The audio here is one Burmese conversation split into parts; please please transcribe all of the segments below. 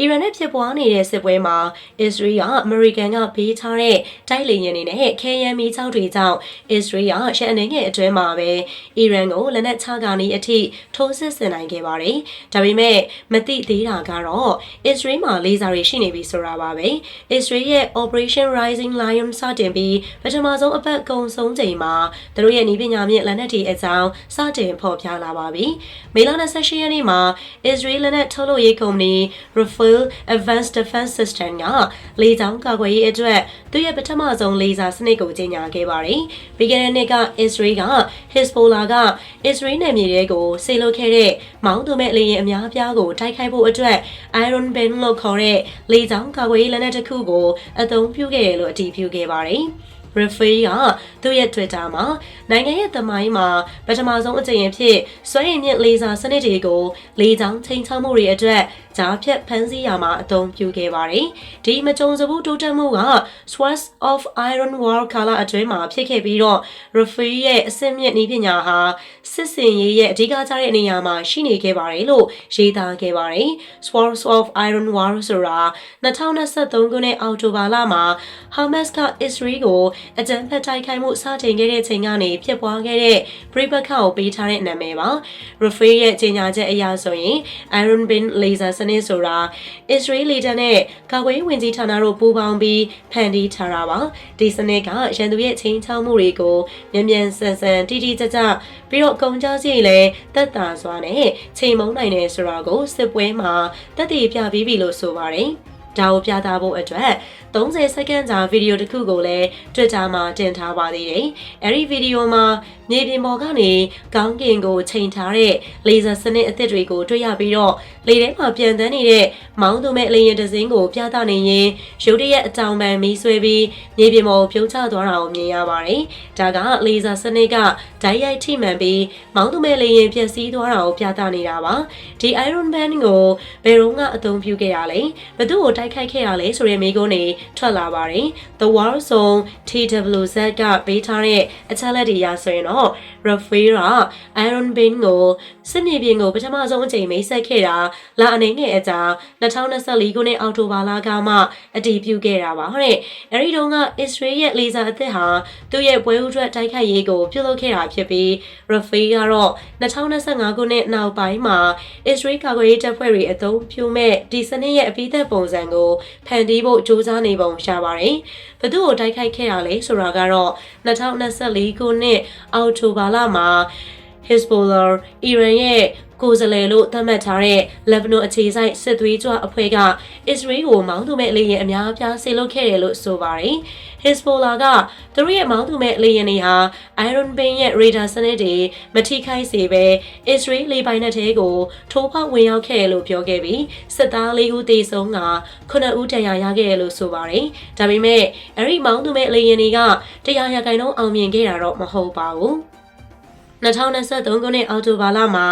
အီရန်နဲ့ဖြစ်ပွားနေတဲ့စစ်ပွဲမှာအစ္စရေးကအမေရိကန်ကဘေးထားတဲ့တိုက်လေယာဉ်တွေနဲ့ခဲယမ်းမီးချောက်တွေကြောင့်အစ္စရေးကရှန်အနေငယ်အတွင်းမှာပဲအီရန်ကိုလက်နက်ချကနေအထိထိုးစစ်ဆင်နိုင်ခဲ့ပါတယ်။ဒါပေမဲ့မသိသေးတာကတော့အစ္စရေးမှာလေဆာတွေရှိနေပြီဆိုတာပါပဲ။အစ္စရေးရဲ့ Operation Rising Lion စတင်ပြီးပထမဆုံးအပတ်ကုံဆုံးချိန်မှာသူတို့ရဲ့နည်းပညာမြင့်လက်နက်တွေအကြောင်းစတင်ဖော်ပြလာပါပြီ။မေလ28ရက်နေ့မှာ Israel လက်နက်ထုတ်လုပ်ရေးကုမ္ပဏီ Rafael Advanced Defense System ကလေကြောင်းကာကွယ်ရေးအတွက်သူ့ရဲ့ပထမဆုံးလေဆာစနစ်ကိုကြေညာခဲ့ပါတယ်။ပြီးခဲ့တဲ့နှစ်က Israel က Hezbollah က Israel နယ်မြေတွေကိုဆေလွတ်ခဲ့တဲ့မောင်းသူမဲ့လေယာဉ်အများအပြားကိုတိုက်ခိုက်ဖို့အတွက် Iron Beam လို့ခေါ်တဲ့လေကြောင်းကာကွယ်ရေးလက်နက်တစ်ခုကိုအသုံးပြုခဲ့တယ်လို့အတည်ပြုခဲ့ပါတယ်။ Rafael ကသူ့ရဲ့ Twitter မှာနိုင်ငံရဲ့သမိုင်းမှာပထမဆုံးအကြိမ်အဖြစ်စွမ်းရည်မြင့်လေဆာစနစ်တွေကိုလေကြောင်းချိန်ချမှုတွေအတွက်ဂျားဖြတ်ဖမ်းဆီးရမှာအသုံးပြုခဲ့ပါတယ်။ဒီမကြုံစဘူးတိုးတက်မှုက Swords of Iron War ကာလအတွင်းမှာဖြစ်ခဲ့ပြီးတော့ Rafael ရဲ့အဆင့်မြင့်နည်းပညာဟာစစ်စင်ရေးရဲ့အဓိကကျတဲ့နေရာမှာရှိနေခဲ့ပါတယ်လို့ရေးသားခဲ့ပါတယ်။ Swords of Iron War ဆိုတာ2023ခုနှစ်အောက်တိုဘာလမှာ Hamas က Israel ကိုအကြမ်းဖက်တိုက်ခိုက်မှုစတင်ခဲ့တဲ့ချိန်ကနေဖြစ်ပွားခဲ့တဲ့ပြိပခါကိုပေးထားတဲ့နာမည်ပါ Rafael ရဲ့ကြေညာချက်အရဆိုရင် Iron Beam Laser စနစ်ဆိုတာ Israel လေတပ်နဲ့ကာကွယ်ရေးဝန်ကြီးဌာနတို့ပူးပေါင်းပြီးဖန်တီးထားတာပါဒီစနစ်ကရန်သူရဲ့ချင်းချောက်မှုတွေကိုမြန်မြန်ဆန်ဆန်တိတိကျကျပြီးတော့ကုန်ကြစီလည်းတက်တာစွာနဲ့ချိန်မုံနိုင်တယ်ဆိုတာကိုစစ်ပွဲမှာတက်တည်ပြပြီးပြီလို့ဆိုပါတယ်ဒါကိုပြသဖို့အတွက် 30စက္ကန့်ကြာဗီဒီယိုတစ်ခုကိုလည်း Twitter မှာတင်ထားပါသေးတယ်။အဲဒီဗီဒီယိုမှာမြေပြင်ပေါ်ကနေကောင်းကင်ကိုချိန်ထားတဲ့လေဆာစနစ်အသစ်တွေကိုတွေ့ရပြီးတော့လေထဲမှာပြန်တန်းနေတဲ့မောင်းသူမဲ့လေယာဉ်တစ်စင်းကိုပြသနေရင်ရုတ်တရက်အတောင်ပံမီးဆွဲပြီးမြေပြင်ပေါ်ပြုံးချသွားတာကိုမြင်ရပါတယ်။ဒါကလေဆာစနစ်ကဓာတ်ရိုက်ထိမှန်ပြီးမောင်းသူမဲ့လေယာဉ်ပျက်စီးသွားတာကိုပြသနေတာပါ။ဒီ Iron Man ကိုဘယ်တော့ကအသုံးပြုခဲ့ရလဲ။ဘသူ့ကိုတိုက်ခိုက်ခဲ့ရလဲဆိုတဲ့မိကုန်းတွေထွက်လာပါတယ်။ The War Zone TWZ ကပေးထားတဲ့အချက်လက်တွေရဆိုရင်တော့ Rafael က Iron Beam ကိုစစ်မြေပြင်ကိုပထမဆုံးအကြိမ်မိတ်ဆက်ခဲ့တာလအနေငယ်အကြာ2024ခုနှစ်အောက်တိုဘာလကမှအတည်ပြုခဲ့တာပါတဲ့။အဲဒီတုန်းက Israel ရဲ့လေဆာအသစ်ဟာသူ့ရဲ့ပွဲဥထွက်တိုက်ခိုက်ရေးကိုပြုလုပ်ခဲ့တာဖြစ်ပြီး Rafael ကတော့2025ခုနှစ်နောက်ပိုင်းမှာ Israel ကာကွယ်ရေးတပ်ဖွဲ့တွေအသုံးပြုမဲ့ဒီစနစ်ရဲ့အပိသက်ပုံစံကိုဖန်တီးဖို့ကြိုးစားနေပုံရှာပါတယ်။ဘသူ့ကိုတိုက်ခိုက်ခဲ့တာလဲဆိုတာကတော့2024ခုနှစ်အောက်တိုဘာလမှာ Hezbollah အီရန်ရဲ့ ကိုယ်စားလှယ်လို့သတ်မှတ်ထားတဲ့လက်ဘနွန်အခြေစိုက်စစ်သွေးကြွအဖွဲ့ကအစ္စရေးကိုမောင်းသူမဲ့လေယာဉ်အများအပြားဆေလွတ်ခဲ့တယ်လို့ဆိုပါတယ်။ Hezbollah ကသူတို့ရဲ့မောင်းသူမဲ့လေယာဉ်တွေဟာ Iron Beam ရဲ့ radar စနစ်တွေမထိခိုက်စေဘဲ Israel လေပိုင်နက်ထဲကိုထိုးဖောက်ဝင်ရောက်ခဲ့တယ်လို့ပြောခဲ့ပြီးစစ်သား၄ဦးသေဆုံးက9ဦးဒဏ်ရာရခဲ့တယ်လို့ဆိုပါတယ်။ဒါပေမဲ့အဲ့ဒီမောင်းသူမဲ့လေယာဉ်တွေကတရားရဂိုင်နှုန်းအောင်မြင်ခဲ့တာတော့မဟုတ်ပါဘူး။2023ခုနှစ်အောက်တိုဘာလမှာ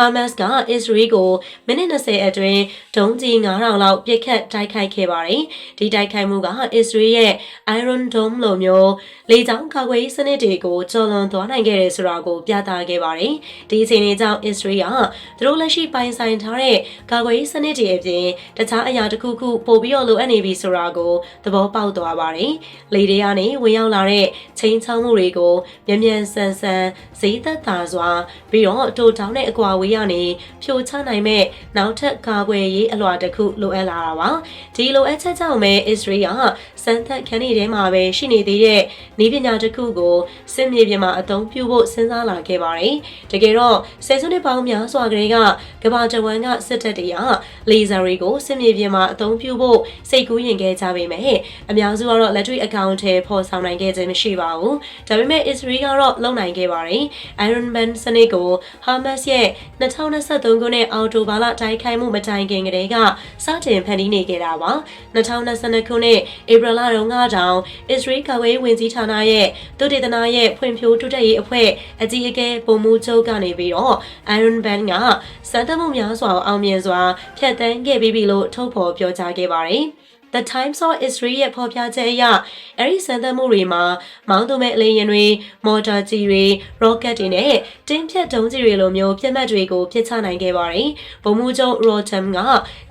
Hamas က Israel ကိုမိနစ်20အတွင်းဒုံးကျည်9000လောက်ပစ်ခတ်တိုက်ခိုက်ခဲ့ပါတယ်။ဒီတိုက်ခိုက်မှုက Israel ရဲ့ Iron Dome လိုမျိုးလေကြောင်းကာကွယ်ရေးစနစ်တွေကိုကျော်လွန်သွားနိုင်ခဲ့တယ်ဆိုတာကိုပြသခဲ့ပါတယ်။ဒီအချိန်ကြောင့် Israel ကသူတို့လက်ရှိပိုင်ဆိုင်ထားတဲ့ကာကွယ်ရေးစနစ်တွေအပြင်တခြားအရာတစ်ခုခုပို့ပြီးတော့လိုအပ်နေပြီဆိုတာကိုသဘောပေါက်သွားပါတယ်။လေတွေကနေဝင်ရောက်လာတဲ့ချိန်ချောင်းမှုတွေကိုမြန်မြန်ဆန်ဆန်ဈေးသက်သာစွာပြီးတော့တိုတောင်းတဲ့အကွာဝေးကနေဖြိုချနိုင်မဲ့နောက်ထပ်ကာကွယ်ရေးအလွှာတစ်ခုလိုအပ်လာတာပါဒီလိုအပ်ချက်ကြောင့်ပဲ Israel ကစမ်းသပ်ခန်းနေထဲမှာပဲရှိနေသေးတဲ့နည်းပညာတစ်ခုကိုစစ်မြေပြင်မှာအသုံးပြုဖို့စဉ်းစားလာခဲ့ပါတယ်တကယ်တော့ဆယ်စုနှစ်ပေါင်းများစွာကလေးကကမ္ဘာတဝန်းကစစ်တပ်တွေကလေဆာတွေကိုစစ်မြေပြင်မှာအသုံးပြုဖို့စိတ်ကူးရင်ခဲ့ကြပေမဲ့အများစုကတော့လက်တွေ့အကောင့်ထဲပေါ်ဆောင်နိုင်ခဲ့ခြင်းမရှိပါဘူးဒါပေမဲ့ Israel ကတော့လုပ်နိုင်ခဲ့ပါတယ် Iron Man စနစ်ကို Hamas ရဲ့2023ခုနှစ်အောက်တိုဘာလတိုက်ခိုက်မှုမတိုင်ခင်ကတည်းကစတင်ဖန်တီးနေခဲ့တာပါ2022ခုနှစ်ဧပြီလတုန်းကတောင် Israel ကာကွယ်ရေးဝန်ကြီးဌာနရဲ့သုတေသနရဲ့ဖွံ့ဖြိုးတိုးတက်ရေးအဖွဲ့အကြီးအကဲပုံမှုချုပ်ကနေပြီးတော့ Iron Band ကစံတမှုများစွာအောင်မြင်စွာဖျက်ဆီးခဲ့ပြီးပြီလို့ထုတ်ဖော်ပြောကြားခဲ့ပါတယ် The Times of Israel ရဲ့ဖော်ပြချက်အရအဲဒီစံသတ်မှုတွေမှာမောင်းသူမဲ့အလင်းရင်တွေမော်တာကြီးတွေ rocket တွေနဲ့တင်းဖြတ်ဒုံးကြီးတွေလိုမျိုးပြစ်မှတ်တွေကိုပြစ်ချနိုင်ခဲ့ပါတယ်။ဗိုလ်မှူးချုပ် Rotem က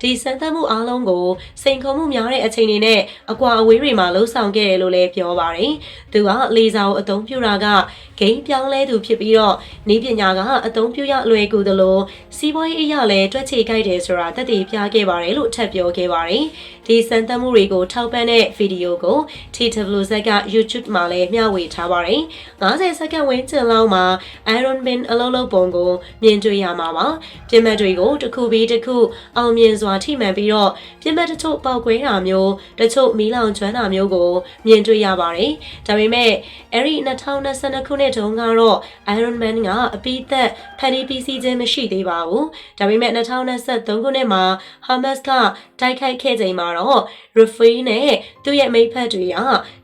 ဒီစံသတ်မှုအားလုံးကိုစိန်ခေါ်မှုများတဲ့အချိန်တွေနဲ့အကွာအဝေးတွေမှာလှုံ့ဆော်ခဲ့တယ်လို့လည်းပြောပါတယ်။သူကလေစာကိုအသုံးပြုတာကဂိမ်းပြောင်းလဲသူဖြစ်ပြီးတော့ဤပညာကအသုံးပြုရလွယ်ကူသလိုစီးပွားရေးအရာလည်းတွက်ချေကြိုက်တယ်ဆိုတာသက်သေပြခဲ့ပါတယ်လို့ထပ်ပြောခဲ့ပါတယ်။ဒီစံသတ်မှုတွေကိုထောက်ပံ့တဲ့ဗီဒီယိုကို TWZ က YouTube မှာလည်းမျှဝေထားပါတယ်။90စက္ကန့်ဝန်းကျင်လောက်မှာ Iron Man အလုံးလုံးပုံကိုမြင်တွေ့ရမှာပါ။ပြင်မှတ်တွေကိုတစ်ခုပြီးတစ်ခုအောင်မြင်စွာထိမှန်ပြီးတော့ပြင်မှတ်တချို့ပေါက်ကွဲတာမျိုးတချို့မီးလောင်ကျွမ်းတာမျိုးကိုမြင်တွေ့ရပါတယ်။ဒါပေမဲ့အဲ့ဒီ2022ခုနှစ်တုန်းကတော့ Iron Man ကအပိသက်ဖန်တီးပြီးစီးခြင်းမရှိသေးပါဘူး။ဒါပေမဲ့2023ခုနှစ်မှာ Hamas ကတိုက်ခိုက်ခဲ့ချိန်မှာတော့ Rafael နဲ့သူ့ရဲ့မိတ်ဖက်တွေက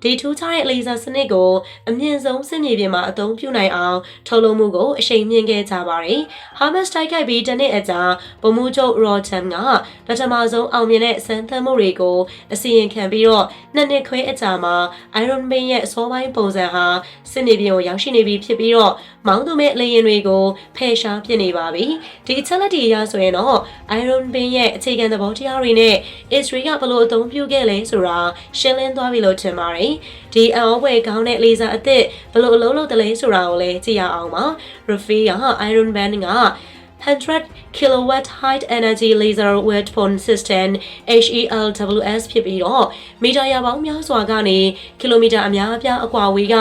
ဒီထူးခြားတဲ့လေဆာစနစ်ကိုအမြင့်ဆုံးစစ်မြေပြင်မှာအသုံးပြုနိုင်အောင်ထုတ်လုပ်မှုကိုအရှိန်မြင့်ခဲ့ကြပါတယ်။ Hamas တိုက်ခိုက်ပြီးတစ်နှစ်အကြာဗိုလ်မှူးချုပ် Rotem ကပထမဆုံးအောင်မြင်တဲ့စမ်းသပ်မှုတွေကိုအစီရင်ခံပြီးတော့နှစ်နှစ်ခွဲအကြာမှာ Iron Man ရဲ့အစောပိုင်းပုံစံဟာစစ်မြေပြင်ကိုရောက်ရှိနေပြီဖြစ်ပြီးတော့မောင်းသူမဲ့လေယာဉ်တွေကိုဖယ်ရှားပစ်နေပါပြီ။ဒီအချက်လက်တွေအရဆိုရင်တော့ Iron Man ရဲ့အခြေခံသဘောတရားတွေနဲ့ Israel ကဘယ်လိုအသုံးပြုခဲ့လဲဆိုတာရှင်းလင်းသွားပြီလို့ထင်ပါတယ်။ဒီအအောဝယ်ကောင်းတဲ့လေဆာအသစ်ဘယ်လိုအလုံးလုပ်တယ်လဲဆိုတာကိုလည်းကြည့်ရအောင်ပါ။ Rafi က Iron Man က 100 kilowatt high energy laser weapon system HELWS ဖြစ်ပြီးတော့မီတာရပေါင်းများစွာကနေကီလိုမီတာအများအပြားအကွာဝေးက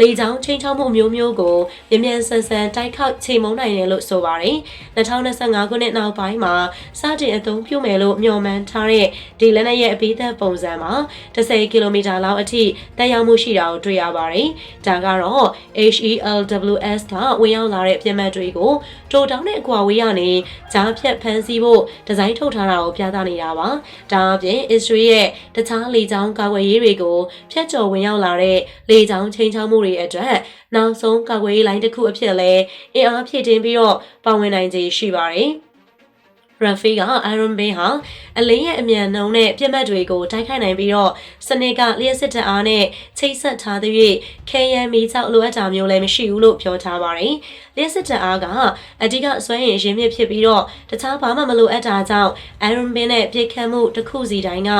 လေကြောင်းချိန်ချောက်မှုမျိုးမျိုးကိုမြ мян ဆန်ဆန်တိုက်ခောက်ချိန်မုံနိုင်တယ်လို့ဆိုပါတယ်2025ခုနှစ်နောက်ပိုင်းမှာစတင်အသုံးပြုမယ်လို့မျှော်မှန်းထားတဲ့ဒီလက်နက်ရဲ့အပိသက်ပုံစံမှာ10ကီလိုမီတာလောက်အထိတက်ရောက်မှုရှိတာကိုတွေ့ရပါတယ်ဒါကတော့ HELWS ကဝင်ရောက်လာတဲ့ပြင်မှတ်တွေကိုတိုတောင်းတဲ့အကွာ ဝေးကနေကြားဖြတ်ဖမ်းဆီးဖို့ဒီဇိုင်းထုတ်ထားတာကိုပြသနေတာပါ။ဒါအပြင် Israel ရဲ့တခြားလေကြောင်းကာကွယ်ရေးတွေကိုဖျက်ချော်ဝင်ရောက်လာတဲ့လေကြောင်းချိန်ချောက်မှုတွေအတွက်နောက်ဆုံးကာကွယ်ရေးလိုင်းတစ်ခုအဖြစ်လဲအင်အားဖြည့်တင်းပြီးတော့ပါဝင်နိုင်ခြေရှိပါတယ်။ Rafi က Iron Man ဟာအလင်းရဲ့အမြန်နှုန်းနဲ့ပြက်မှတ်တွေကိုတိုက်ခိုက်နိုင်ပြီးတော့စနစ်ကလျှက်စစ်တအားနဲ့ချိတ်ဆက်ထားသဖြင့်ခဲယမ်းမီချောက်လိုအပ်တာမျိုးလည်းမရှိဘူးလို့ပြောထားပါတယ်။လျှက်စစ်တအားကအဓိကစွမ်းရည်ရင်းမြစ်ဖြစ်ပြီးတော့တခြားဘာမှမလိုအပ်တာကြောင့် Iron Man နဲ့ပြစ်ခတ်မှုတစ်ခုစီတိုင်းက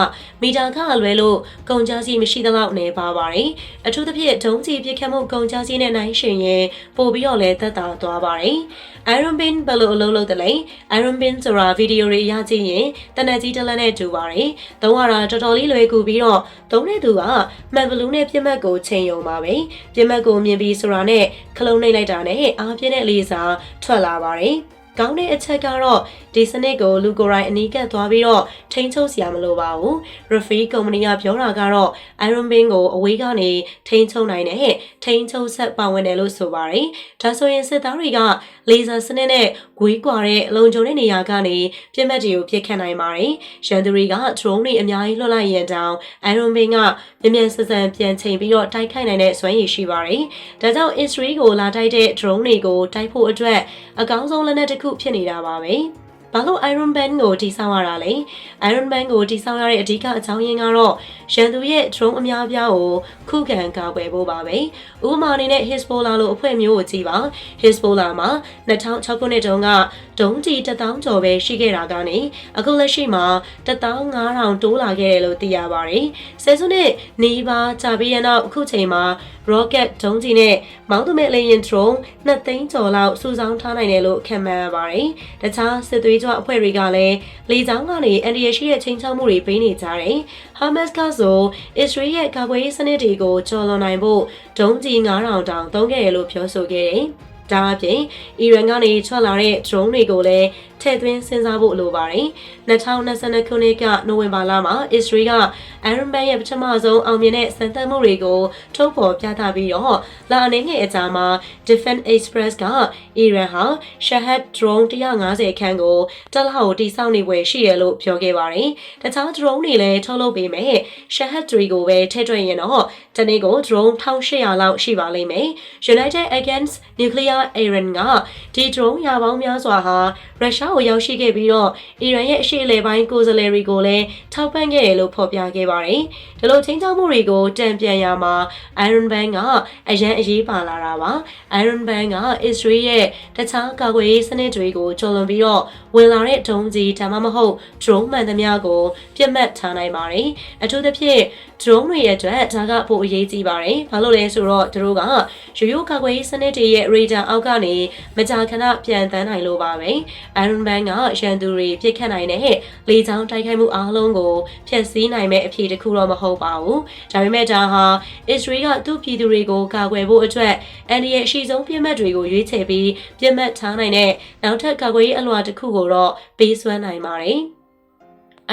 မီတာခလွဲလို့ကုန်ကြစီမရှိသလောက်နေပါပါတယ်။အထူးသဖြင့်ဒုံးကျည်ပြစ်ခတ်မှုကုန်ကြစီနဲ့နိုင်ရှင်ရင်ပို့ပြီးတော့လည်းသက်သာသွားပါတယ်။ Iron Man ဘယ်လိုအလုပ်လုပ်တယ်လဲ Iron Man ဆိုတာဗီဒီယိုတွေရကြည့်ရင်တနက်ကြီးတလက်နဲ့တူပါတယ်။သုံးရတာတော်တော်လေးလွယ်ကူပြီးတော့သုံးတဲ့သူကမှန်ဘလူးနဲ့ပြက်မှတ်ကိုချိန်ယုံပါပဲ။ပြက်မှတ်ကိုမြင်ပြီးဆိုတာနဲ့ခလုံးနှိပ်လိုက်တာနဲ့အားပြည့်တဲ့လေးစားထွက်လာပါတယ်။ကောင်းတဲ့အချက်ကတော့ဒီစနစ်ကိုလူကိုရိုင်းအနီးကပ်သွားပြီးတော့ထိန်းချုပ်စရာမလိုပါဘူး referee ကုမ္ပဏီကပြောတာကတော့ Iron Bin ကိုအဝေးကနေထိန်းချုပ်နိုင်တဲ့ထိန်းချုပ်ဆက်ပါဝင်တယ်လို့ဆိုပါတယ်ဒါဆိုရင်စစ်သားတွေက laser စနစ်နဲ့ဂွေးကွာတဲ့အလုံးချုံတဲ့နေရာကနေပြစ်မှတ်တွေကိုပြစ်ခတ်နိုင်ပါတယ်ရန်သူတွေက drone တွေအများကြီးလွှတ်လိုက်ရင်တောင် Iron Bin ကပြင်းပြင်းဆန်းဆန်းပြန်ချိန်ပြီးတော့တိုက်ခိုက်နိုင်တဲ့စွမ်းရည်ရှိပါတယ်ဒါကြောင့် Israel ကိုလာတိုက်တဲ့ drone တွေကိုတိုက်ဖို့အတွက်အကောင်းဆုံးလက်နက်တစ်ခုဖြစ်နေတာပါပဲ။ ဘာလို့ Iron Man ကိုတိစောက်ရတာလဲ Iron Man ကိုတိစောက်ရတဲ့အဓိကအကြောင်းရင်းကတော့ရန်သူရဲ့ drone အများအပြားကိုခုခံကာကွယ်ဖို့ပါပဲဥပမာအနေနဲ့ Hezbollah လို့အဖွဲ့မျိုးကိုကြည့်ပါ Hezbollah မှာ2006ခုနှစ်တုန်းကဒုံးကျည်1000ကျော်ပဲရှိခဲ့တာကနေအခုလက်ရှိမှာ15000တိုးလာခဲ့တယ်လို့သိရပါတယ်ဆယ်စုနှစ်နီးပါးကြာပြီးရနောက်အခုချိန်မှာ rocket ဒုံးကျည်နဲ့မောင်းသူမဲ့လေယာဉ် drone 2သိန်းကျော်လောက်စုဆောင်းထားနိုင်တယ်လို့ခန့်မှန်းရပါတယ်တခြားစစ်သွေးကြွအဖွဲ့တွေကလည်းလေကြောင်းကနေအန်ဒီရရှိတဲ့ချင်းချောက်မှုတွေပေးနေကြတယ်။ Hamas ကဆိုအစ္စရေးရဲ့ကာကွယ်ရေးစနစ်တွေကိုကျော်လွန်နိုင်ဖို့ဒုံးကျည်9000တောင်သုံးခဲ့တယ်လို့ပြောဆိုခဲ့တယ်။ဒါအပြင်အီရန်ကနေထွက်လာတဲ့ drone တွေကိုလည်း ထည့်သွင်းစဉ်းစားဖို့လိုပါတယ်။2022ခုနှစ်ကနိုဝင်ဘာလမှာအစ္စရေးက Iron Man ရဲ့ပထမဆုံးအောင်မြင်တဲ့စံသတ်မှုတွေကိုထုတ်ဖော်ပြသပြီးတော့လာအနေငယ်အကြာမှာ Defense Express ကအီရန်ဟာ Shahad drone 150ခန်းကိုတက်လောက်ကိုတိစောက်နေွယ်ရှိရလို့ပြောခဲ့ပါတယ်။တခြား drone တွေလည်းထုတ်လုပ်ပေးမယ် Shahad တွေကိုပဲထည့်ထွက်ရင်တော့တနေ့ကို drone 1800လောက်ရှိပါလိမ့်မယ်။ United Against Nuclear Iran ကဒီ drone ရာပေါင်းများစွာဟာရုရှားကိုရောက်ရှိခဲ့ပြီးတော့အီရန်ရဲ့အရှေ့အလယ်ပိုင်းကိုယ်စားလှယ်တွေကိုလည်းထောက်ပံ့ခဲ့တယ်လို့ဖော်ပြခဲ့ပါတယ်။ဒီလိုချင်းချောက်မှုတွေကိုတံပြန်ရမှာ Iron Bank ကအရန်အရေးပါလာတာပါ။ Iron Bank က Israel ရဲ့တခြားကာကွယ်ရေးစနစ်တွေကိုကျော်လွန်ပြီးတော့ဝင်လာတဲ့ဒုံးကြီးဒါမှမဟုတ် drone မှန်သမျှကိုပြစ်မှတ်ထားနိုင်ပါတယ်။အထူးသဖြင့် drone တွေရဲ့အတွက်ဒါကပိုအရေးကြီးပါတယ်။ဘာလို့လဲဆိုတော့သူတို့ကရိုးရိုးကာကွယ်ရေးစနစ်တွေရဲ့ radar အောက်ကနေမကြာခဏပြန်တန်းနိုင်လို့ပါပဲ။ Iron Man ကရန်သူတွေပြစ်ခတ်နိုင်တဲ့လေကြောင်းတိုက်ခိုက်မှုအားလုံးကိုဖျက်ဆီးနိုင်မဲ့အဖြစ်တစ်ခုတော့မဟုတ်ပါဘူး။ဒါပေမဲ့ဒါဟာ Israel ကသူ့ပြည်သူတွေကိုကာကွယ်ဖို့အတွက်အန်ဒီရဲ့အရှိဆုံးပြစ်မှတ်တွေကိုရွေးချယ်ပြီးပြစ်မှတ်ထားနိုင်တဲ့နောက်ထပ်ကာကွယ်ရေးအလွှာတစ်ခုကိုတော့ပေးစွမ်းနိုင်ပါတယ်။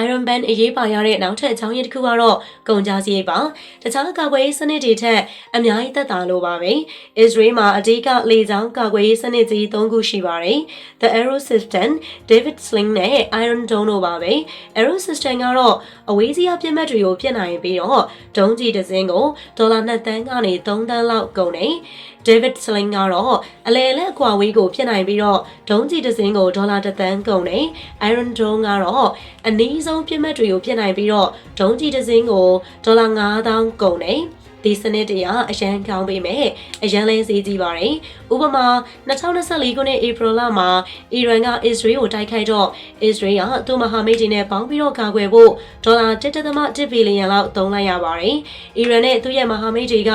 Iron Band အရေးပါရတဲ့နောက်ထပ်အကြောင်းရင်းတစ်ခုကတော့ကုန်ကြစရိတ်ပါ။တခြားကာကွယ်ရေးစနစ်တွေထက်အများကြီးသက်သာလို့ပါပဲ။ Israel မှာအဓိကလေကြောင်းကာကွယ်ရေးစနစ်ကြီး၃ခုရှိပါတယ်။ The Arrow System, David Sling နဲ့ Iron Dome တို့ပါပဲ။ Arrow System ကတော့အဝေးစီးအပြစ်မှတ်တွေကိုပြစ်နိုင်ပြီးတော့ဒုံးကြီးတစ်စင်းကိုဒေါ်လာ2တန်းကနေ3တန်းလောက်ကုန်နေ။ David Sling ကတော့အလဲလက်အကွာဝေးကိုဖြစ်နိုင်ပြီးတော့ဒုံးကြီးတစ်စင်းကိုဒေါ်လာတစ်သန်းကုန်နေ။ Iron Dome ကတော့အနည်းဆုံးပြစ်မှတ်တွေကိုဖြစ်နိုင်ပြီးတော့ဒုံးကြီးတစ်စင်းကိုဒေါ်လာ9000ကုန်နေ။ဒီစနစ်တွေကအရန်ကောင်းပေမဲ့အရန်လဲစေးကြည့်ပါတယ်။ဥပမာ2024ခုနှစ်ဧပြီလမှာအီရန်ကအစ္စရေးကိုတိုက်ခိုက်တော့အစ္စရေးကသူ့မဟာမိတ်တွေနဲ့ပေါင်းပြီးတော့ကာကွယ်ဖို့ဒေါ်လာ1.1ဘီလီယံလောက်သုံးလိုက်ရပါတယ်။အီရန်နဲ့သူ့ရဲ့မဟာမိတ်တွေက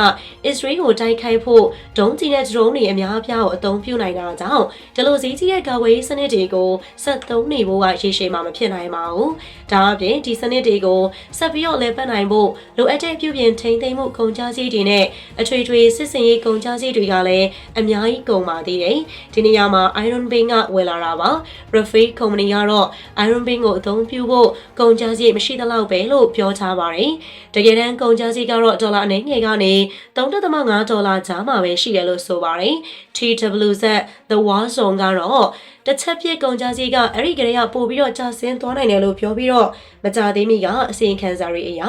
အစ္စရေးကိုတိုက်ခိုက်ဖို့ဒုံးကျည်နဲ့ဒရုန်းတွေအများအပြားကိုအသုံးပြုနိုင်တာကြောင့်ဒီလိုစည်းကြီးတဲ့ကာကွယ်ရေးစနစ်တွေကိုဆက်သုံးနေဖို့ကရေရှည်မှာမဖြစ်နိုင်ပါဘူး။ဒါအပြင်ဒီစနစ်တွေကိုဆက်ပြီးတော့လည်ပတ်နိုင်ဖို့လိုအပ်တဲ့ပြုပြင်ထိန်းသိမ်းမှုကုန်ကြစည်တွေနဲ့အထွေထွေစစ်စင်ရေးကုန်ကြစည်တွေကလည်းအများကြီးကုန်ပါသေးတယ်။ဒီနေရာမှာ Iron Bean ကဝယ်လာတာပါ။ Rafael Company ကတော့ Iron Bean ကိုအသုံးပြုဖို့ကုန်ကြစည်မရှိသလောက်ပဲလို့ပြောထားပါတယ်။တကယ်တမ်းကုန်ကြစည်ကတော့ဒေါ်လာအနည်းငယ်ကနေ3.5ဒေါ်လာကြားမှာပဲရှိတယ်လို့ဆိုပါတယ်။ TWZ The War Zone ကတော့တစ်ချက်ပြည့်ကုန်ကြစည်ကအဲ့ဒီကလေးကပို့ပြီးတော့ကြာဆင်းသွားနိုင်တယ်လို့ပြောပြီးတော့မကြသေးမီကအစီရင်ခံစာတွေအရ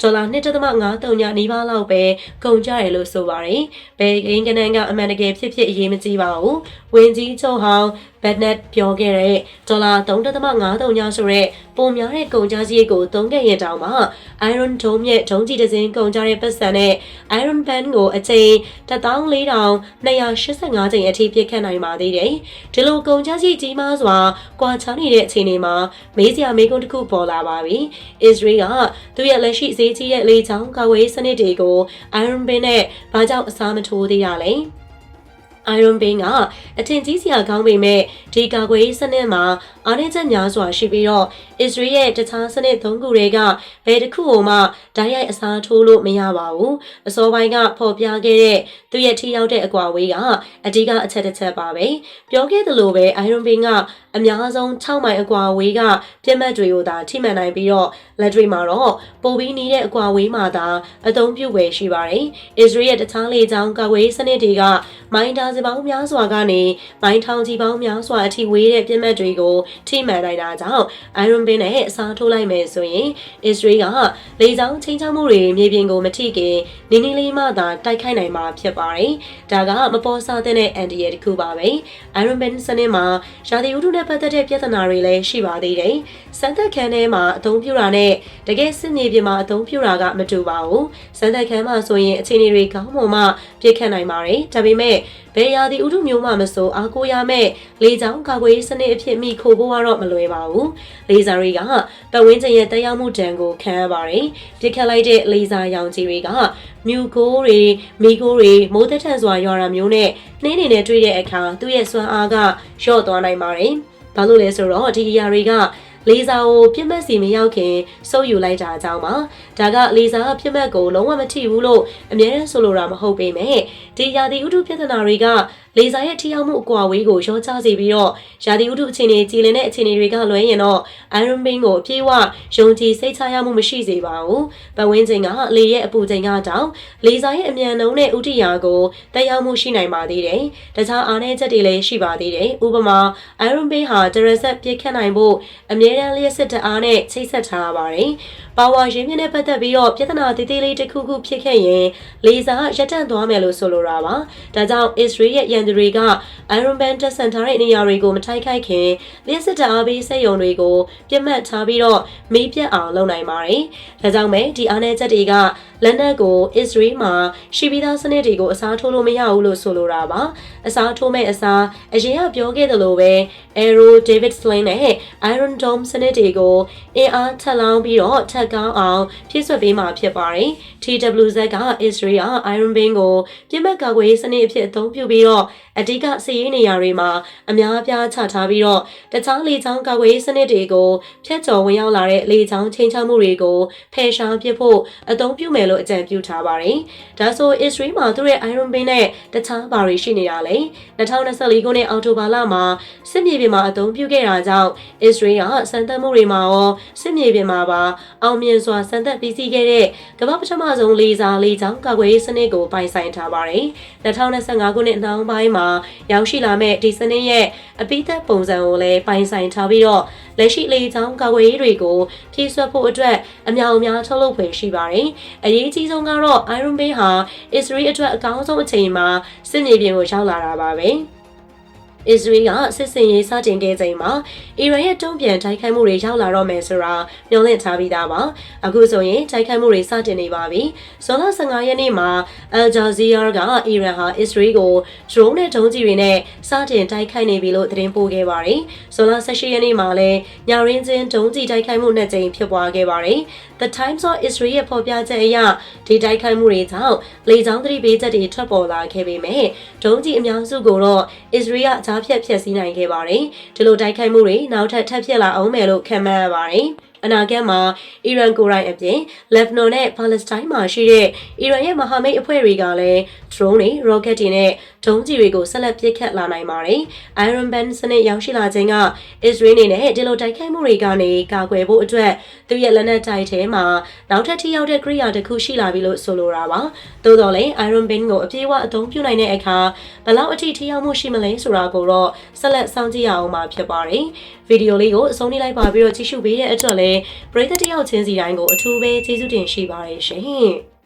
ဒေါ်လာ1.53ညနီးပါးလောက်ပဲကုန်ကြတယ်လို့ဆိုပါတယ်။ဘယ်ဂိမ်းကနန်းကအမှန်တကယ်ဖြစ်ဖြစ်အရေးမကြီးပါဘူး။ဝင်ကြီးချုပ်ဟောင်းဘက်နက်ပြောခဲ့တဲ့ဒေါ်လာ3.53ညဆိုတဲ့ပုံများတဲ့ကုန်ကြစည်ကိုသုံးခဲ့ရင်တောင်မှ Iron Dome ရဲ့ဒုံးကြီးတစ်စင်းကုန်ကြတဲ့ပတ်စံနဲ့ Iron Band ကိုအချိန်14285ချိန်အထိပြည့်ခတ်နိုင်ပါသေးတယ်။ဒီလိုကုန်ကြစည်ကြီးမားစွာကွာခြားနေတဲ့အခြေအနေမှာမေးစရာမေးခွန်းတစ်ခုပေါ်လာပါပြီ။ Israel ကသူ့ရဲ့လက်ရှိဈေးကြီးတဲ့လေကြောင်းကာကွယ်ရေးစနစ်တွေကို Iron Band နဲ့ဘာကြောင့်အစားမထိုးသေးရလဲ။ Iron Bean ကအထင်ကြီးစရာကောင်းပေမဲ့ဒီကာကွယ်ရေးစနစ်မှာအားနည်းချက်များစွာရှိပြီးတော့ Israel ရဲ့တခြားစနစ်သုံးခုတွေကဘယ်တစ်ခုမှဓာတ်ရိုက်အစားထိုးလို့မရပါဘူး။အစောပိုင်းကဖော်ပြခဲ့တဲ့သူရဲ့ထိရောက်တဲ့အကွာဝေးကအဓိကအချက်တစ်ချက်ပါပဲ။ပြောခဲ့သလိုပဲ Iron Bean ကအများဆုံး6မိုင်အကွာဝေးကပြက်မှတ်တွေကိုသာထိမှန်နိုင်ပြီးတော့လက်တွေမှာတော့ပိုပြီးနေတဲ့အကွာဝေးမှာသာအသုံးပြုဝယ်ရှိပါတယ်။ Israel ရဲ့တခြားလေကြောင်းကာကွယ်ရေးစနစ်တွေကမိုင်းတာစပေါင်းများစွာကနေမိုင်းထောင်ချီပေါင်းများစွာအထိဝေးတဲ့ပြက်မှတ်တွေကိုထိမှန်နိုင်တာကြောင့် Iron Beam နဲ့အစားထိုးလိုက်မယ်ဆိုရင် Israel ကလေကြောင်းချင်းချောက်မှုတွေမြေပြင်ကိုမထိခင်နင်းနေလေးမှသာတိုက်ခိုက်နိုင်မှာဖြစ်ပါတယ်။ဒါကမပေါ်စားတဲ့အန်ဒီရဲ့တစ်ခုပါပဲ။ Iron Beam စနစ်မှာရာသီဥတုနဲ့ပတ်သက်တဲ့ပြဿနာတွေလည်းရှိပါသေးတယ်။စမ်းသပ်ခန်းထဲမှာအသုံးပြုတာနဲ့တကယ်စစ်မြေပြင်မှာအသုံးပြုတာကမတူပါဘူး။စမ်းသပ်ခန်းမှာဆိုရင်အခြေအနေတွေကောင်းမွန်မှပြည့်ခတ်နိုင်ပါတယ်။ဒါပေမဲ့ဘယ်ရာသီဥတုမျိုးမှမဆိုအားကိုးရမဲ့လေကြောင်းကာကွယ်ရေးစနစ်အဖြစ်မိခိုဖို့ကတော့မလွယ်ပါဘူး။လေဆာတွေကပတ်ဝန်းကျင်ရဲ့တက်ရောက်မှုဒဏ်ကိုခံရပါတယ်။ပြစ်ခတ်လိုက်တဲ့လေဆာရောင်ခြည်တွေကမြူကိုးတွေမိကိုးတွေမိုးသက်ထန်စွာရွာတာမျိုးနဲ့နှင်းနေနဲ့တွေ့တဲ့အခါသူ့ရဲ့စွမ်းအားကလျော့သွားနိုင်ပါတယ်။ ဘာလို့လဲဆိုတော့ဒီအရာတွေက လေးစားကိုပြစ်မှတ်စီမရောက်ခင်စုပ်ယူလိုက်တာအကြောင်းပါဒါကလေးစားပြစ်မှတ်ကိုလုံးဝမထိဘူးလို့အမြဲတမ်းဆိုလိုတာမဟုတ်ပေမဲ့ဒီရာသီဥတုပြဿနာတွေကလေးစားရဲ့ထိရောက်မှုအကွာဝေးကိုရောချစေပြီးတော့ရာသီဥတုအခြေအနေကြည်လင်တဲ့အခြေအနေတွေကလွဲရင်တော့ Iron Beam ကိုအပြည့်အဝယုံကြည်စိတ်ချရမှုမရှိစေပါဘူးပတ်ဝန်းကျင်ကလေရဲ့အပူချိန်ကတောင်လေးစားရဲ့အမြန်နှုန်းနဲ့ဥတီယာကိုတက်ရောက်မှုရှိနိုင်ပါသေးတယ်တခြားအားနည်းချက်တွေလည်းရှိပါသေးတယ်ဥပမာ Iron Beam ဟာတရဆက်ပြည့်ခတ်နိုင်ဖို့အမြဲမြဲတမ်းလျှက်စစ်တအားနဲ့ချိတ်ဆက်ထားရပါတယ်။ပါဝါရင်းမြစ်နဲ့ပတ်သက်ပြီးတော့ပြဿနာတည်တည်လေးတစ်ခုခုဖြစ်ခဲ့ရင်လေစာရပ်တန့်သွားမယ်လို့ဆိုလိုတာပါ။ဒါကြောင့် Israel ရဲ့ရန်သူတွေက Iron Man တက်ဆန်ထားတဲ့နေရာတွေကိုမထိုက်ခိုက်ခင်လျှက်စစ်တအားပြီးစက်ယုံတွေကိုပြတ်မှတ်ထားပြီးတော့မေးပြတ်အောင်လုပ်နိုင်ပါတယ်။ဒါကြောင့်ပဲဒီအားနည်းချက်တွေက လက်နက်ကို Israel မှာရှိပြီးသားစနစ်တွေကိုအစားထိုးလို့မရဘူးလို့ဆိုလိုတာပါအစားထိုးမဲ့အစားအရင်ကပြောခဲ့သလိုပဲ Aero David Sling နဲ့ Iron Dome စနစ်တွေကိုအင်အားထပ်လောင်းပြီးတော့ထပ်ကောင်းအောင်ဖြည့်ဆွတ်ပေးမှာဖြစ်ပါတယ် TWZ က Israel Iron Beam ကိုပြစ်မှတ်ကာကွယ်ရေးစနစ်အဖြစ်အသုံးပြုပြီးတော့ အဓိကစီးရေးနေရာတွေမှာအများအပြားချထားပြီးတော့တခြားလေကြောင်းကာကွယ်ရေးစနစ်တွေကိုဖျက်ချော်ဝင်ရောက်လာတဲ့လေကြောင်းချိန်ချမှုတွေကိုဖယ်ရှားပစ်ဖို့အသုံးပြုမယ်လို့အကြံပြုထားပါတယ်။ဒါဆို Israel မှာသူ့ရဲ့ Iron Beam နဲ့တခြားဘာတွေရှိနေတာလဲ။2024ခုနှစ်အောက်တိုဘာလမှာစစ်မြေပြင်မှာအသုံးပြုခဲ့တာကြောင့် Israel ကစံသက်မှုတွေမှာရောစစ်မြေပြင်မှာပါအောင်မြင်စွာစံသက်ပြီးစီးခဲ့တဲ့ကမ္ဘာပထမဆုံးလေစာလေကြောင်းကာကွယ်ရေးစနစ်ကိုပိုင်ဆိုင်ထားပါတယ်။2025ခုနှစ်နှောင်းပိုင်းမှာရောက်ရှိလာမဲ့ဒီစနစ်ရဲ့အပိသက်ပုံစံကိုလည်းပိုင်ဆိုင်ထားပြီးတော့လက်ရှိလေကြောင်းကာကွယ်ရေးတွေကိုဖြည့်ဆွတ်ဖို့အတွက်အများအများထုတ်လုပ်ဖွယ်ရှိပါတယ်။အရေးကြီးဆုံးကတော့ Iron Man ဟာ Israel အတွက်အကောင်းဆုံးအချိန်မှာစစ်မြေပြင်ကိုရောက်လာတာပါပဲ။ အစ္စရေးကစစ်စင်ရေးစတင်ခဲ့ချိန်မှာအီရန်ရဲ့တုံ့ပြန်တိုက်ခိုက်မှုတွေရောက်လာတော့မယ်ဆိုတာမျှော်လင့်ထားပြီးသားပါအခုဆိုရင်တိုက်ခိုက်မှုတွေစတင်နေပါပြီဇွန်လ15ရက်နေ့မှာ Al Jazeera ကအီရန်ဟာအစ္စရေးကို drone နဲ့ဒုံးကျည်တွေနဲ့စတင်တိုက်ခိုက်နေပြီလို့သတင်းပို့ခဲ့ပါတယ်ဇွန်လ18ရက်နေ့မှာလည်းညရင်းချင်းဒုံးကျည်တိုက်ခိုက်မှုနှစ်ကြိမ်ဖြစ်ပွားခဲ့ပါတယ် The Times of Israel ရဲ့ဖော်ပြချက်အရဒီတိုက်ခိုက်မှုတွေကြောင့်လေကြောင်းသတိပေးချက်တွေထွက်ပေါ်လာခဲ့ပေမဲ့ဒုံးကျည်အများစုကိုတော့ Israel ကကြားဖြတ်ဖျက်ဆီးနိုင်ခဲ့ပါတယ်။ဒီလိုတိုက်ခိုက်မှုတွေနောက်ထပ်ထပ်ဖြစ်လာအောင်မယ်လို့ခန့်မှန်းရပါတယ်။ အနာဂတ်မှာအီရန်ကိုယ်တိုင်အပြင်လက်ဘနွန်နဲ့ပါလက်စတိုင်းမှာရှိတဲ့အီရန်ရဲ့မဟာမိတ်အဖွဲ့တွေကလည်း drone တွေ rocket တွေနဲ့ဒုံးကျည်တွေကိုဆက်လက်ပစ်ခတ်လာနိုင်ပါတယ်။ Iron Man စနစ်ရောက်ရှိလာခြင်းက Israel အနေနဲ့ဒီလိုတိုက်ခိုက်မှုတွေကနေကာကွယ်ဖို့အတွက်သူရဲ့လက်နက်တိုက်ထဲမှာနောက်ထပ်ထိရောက်တဲ့ kriya တစ်ခုရှိလာပြီလို့ဆိုလိုတာပါ။သို့တော်လည်း Iron Man ကိုအပြည့်အဝအသုံးပြုနိုင်တဲ့အခါဘယ်လောက်အထိထိရောက်မှုရှိမလဲဆိုတာကိုတော့ဆက်လက်စောင့်ကြည့်ရအောင်မှာဖြစ်ပါတယ်။ဗီဒီယိုလေးကိုအဆုံးထိလိုက်ပါပြီးတော့ကြည့်ရှုပေးတဲ့အတွက်လည်းပရိသတ်တယောက်ချင်းစီတိုင်းကိုအထူးပဲကျေးဇူးတင်ရှိပါတယ်ရှင်။